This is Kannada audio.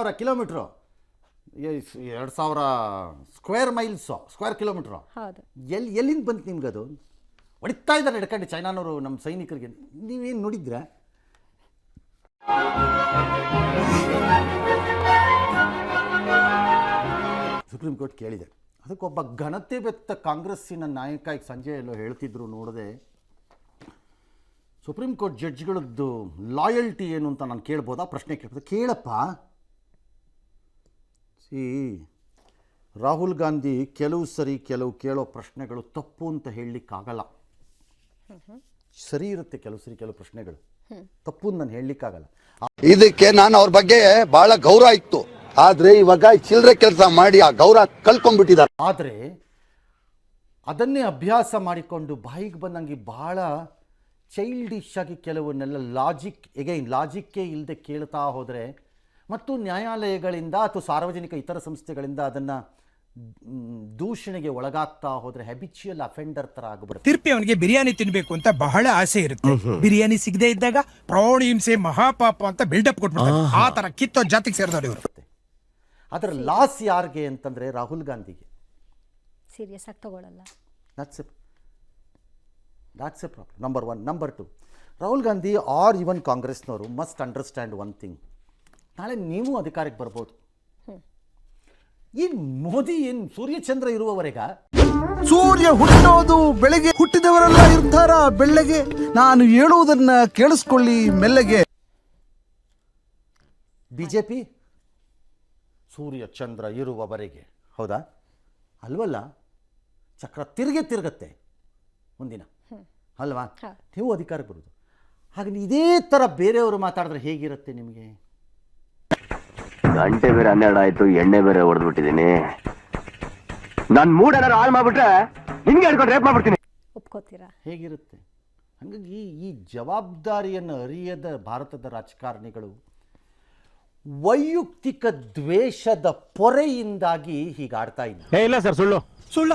ಸಾವಿರ ಕಿಲೋಮೀಟ್ರು. ಎರಡು ಸಾವಿರ ಸ್ಕ್ವೇರ್ ಮೈಲ್ಸು ಸ್ಕ್ವೇರ್ ಕಿಲೋಮೀಟ್ರು. ಹೌದು. ಎಲ್ಲಿ ಎಲ್ಲಿಂದ ಬಂತು ನಿಮ್ಗದು? ಹೊಡಿತಾ ಇದ್ದಾರೆ ಹಿಡ್ಕೊಂಡು ಚೈನಾನವರು ನಮ್ಮ ಸೈನಿಕರಿಗೆ. ನೀವೇನು ನೋಡಿದ್ರೆ? ಸುಪ್ರೀಂ ಕೋರ್ಟ್ ಕೇಳಿದೆ. ಅದಕ್ಕೊಬ್ಬ ಘನತೆ ಬೆತ್ತ ಕಾಂಗ್ರೆಸ್ಸಿನ ನಾಯಕ ಈಗ ಸಂಜೆ ಎಲ್ಲೋ ಹೇಳ್ತಿದ್ರು ನೋಡದೆ. ಸುಪ್ರೀಂ ಕೋರ್ಟ್ ಜಡ್ಜ್ಗಳದ್ದು ಲಾಯಲ್ಟಿ ಏನು ಅಂತ ನಾನು ಕೇಳ್ಬೋದಾ? ಪ್ರಶ್ನೆ ಕೇಳ್ಬೋದು. ಕೇಳಪ್ಪ. ಸಿ ರಾಹುಲ್ ಗಾಂಧಿ ಕೆಲವು ಸರಿ ಕೆಲವು ಕೇಳೋ ಪ್ರಶ್ನೆಗಳು ತಪ್ಪು ಅಂತ ಹೇಳಲಿಕ್ಕಾಗಲ್ಲ. ಸರಿ ಇರುತ್ತೆ ಕೆಲವು ಸರಿ ಕೆಲವು ಪ್ರಶ್ನೆಗಳು. ತಪ್ಪು ಅಂತ ನಾನು ಹೇಳಲಿಕ್ಕಾಗಲ್ಲ. ಇದಕ್ಕೆ ನಾನು ಅವ್ರ ಬಗ್ಗೆ ಬಹಳ ಗೌರವ ಇತ್ತು. ಆದ್ರೆ ಇವಾಗ ಚಿಲ್ಲರೆ ಕೆಲಸ ಮಾಡಿ ಆ ಗೌರವ ಕಲ್ಕೊಂಡ್ಬಿಟ್ಟಿದ್ದಾರೆ ಆದರೆ ಅದನ್ನೇ ಅಭ್ಯಾಸ ಮಾಡಿಕೊಂಡು ಬಾಯಿಗೆ ಬಂದಂಗೆ ಭಾಳ ಚೈಲ್ಡಿಶ್ ಆಗಿ ಕೆಲವನ್ನೆಲ್ಲ ಲಾಜಿಕ್ ಎಗೈನ್ ಲಾಜಿಕ್ಕೇ ಇಲ್ಲದೆ ಕೇಳ್ತಾ ಹೋದರೆ ಮತ್ತು ನ್ಯಾಯಾಲಯಗಳಿಂದ ಅಥವಾ ಸಾರ್ವಜನಿಕ ಇತರ ಸಂಸ್ಥೆಗಳಿಂದ ಅದನ್ನು ದೂಷಣೆಗೆ ಒಳಗಾಗ್ತಾ ಹೋದ್ರೆ ಹ್ಯಾಬಿಚುಯಲ್ ಅಫೆಂಡರ್ ತರ ಆಗಿಬಿಡುತ್ತೆ. ತಿರ್ಪಿ ಅವನಿಗೆ ಬಿರಿಯಾನಿ ತಿನ್ಬೇಕು ಅಂತ ಬಹಳ ಆಸೆ ಇರುತ್ತೆ. ಬಿರಿಯಾನಿ ಸಿಗದೆ ಇದ್ದಾಗ ಪ್ರೌಢ ಹಿಂಸೆ ಮಹಾಪಾಪ ಅಂತ ಬಿಲ್ಡಪ್ ಕೊಟ್ಬಿಡ್ತಾರೆ. ಆ ತರ ಕಿತ್ತೋ ಜಾತಿಗೆ ಸೇರಿದವರು ಇವರು. ಅದರ ಲಾಸ್ ಯಾರಿಗೆ ಅಂತಂದ್ರೆ ರಾಹುಲ್ ಗಾಂಧಿಗೆ. ಸೀರಿಯಸ್ ಆಗಿ ತಗೊಳ್ಳಲ್ಲ. That's a that's a problem number one number two Rahul Gandhi are even ಕಾಂಗ್ರೆಸ್ನವರು ಮಸ್ಟ್ ಅಂಡರ್ಸ್ಟ್ಯಾಂಡ್ ಒನ್ ಥಿಂಗ್ ನಾಳೆ ನೀವು ಅಧಿಕಾರಕ್ಕೆ ಬರ್ಬೋದು. ಏನು ಮೋದಿ ಏನ್ ಸೂರ್ಯಚಂದ್ರ ಇರುವವರೆಗ ಸೂರ್ಯ ಹುಟ್ಟೋದು ಬೆಳಗ್ಗೆ ಹುಟ್ಟಿದವರೆಲ್ಲ ಇರ್ತಾರ ಬೆಳ್ಳಗೆ? ನಾನು ಹೇಳುವುದನ್ನ ಕೇಳಿಸ್ಕೊಳ್ಳಿ ಮೆಲ್ಲಗೆ. ಬಿಜೆಪಿ ಜೆ ಪಿ ಸೂರ್ಯ ಚಂದ್ರ ಇರುವವರೆಗೆ. ಹೌದಾ? ಅಲ್ವಲ್ಲ? ಚಕ್ರ ತಿರುಗೆ ತಿರುಗತ್ತೆ ಮುಂದಿನ. ಅಲ್ವಾ. ನೀವು ಅಧಿಕಾರಕ್ಕೆ ಬರೋದು ಹಾಗೆ ಇದೇ ಥರ ಬೇರೆಯವರು ಮಾತಾಡಿದ್ರೆ ಹೇಗಿರುತ್ತೆ ನಿಮಗೆ? ಗಂಟೆ ಬೇರೆ ಹನ್ನೆರಡು ಆಯ್ತು ಎಣ್ಣೆ ಬೇರೆ ಹೊಡೆದ್ಬಿಟ್ಟಿದೀನಿ ನನ್ ಮೂಡ್ ಏನಾರು ಹಾಳು ಮಾಡ್ಬಿಟ್ರೆ ನಿನ್ಗೆ ಹಿಡ್ಕೊಂಡು ರೇಪ್ ಮಾಡ್ಬಿಡ್ತೀನಿ. ಒಪ್ಕೋತೀರಾ? ಹೇಗಿರುತ್ತೆ? ಹಾಗಾಗಿ ಈ ಜವಾಬ್ದಾರಿಯನ್ನು ಅರಿಯದ ಭಾರತದ ರಾಜಕಾರಣಿಗಳು ವೈಯಕ್ತಿಕ ದ್ವೇಷದ ಪೊರೆಯಿಂದಾಗಿ ಹೀಗಾಡ್ತಾ ಇದ್ದಾರೆ. ಏ ಇಲ್ಲ ಸರ್ ಸುಳ್ಳು. ಸುಳ್ಳ?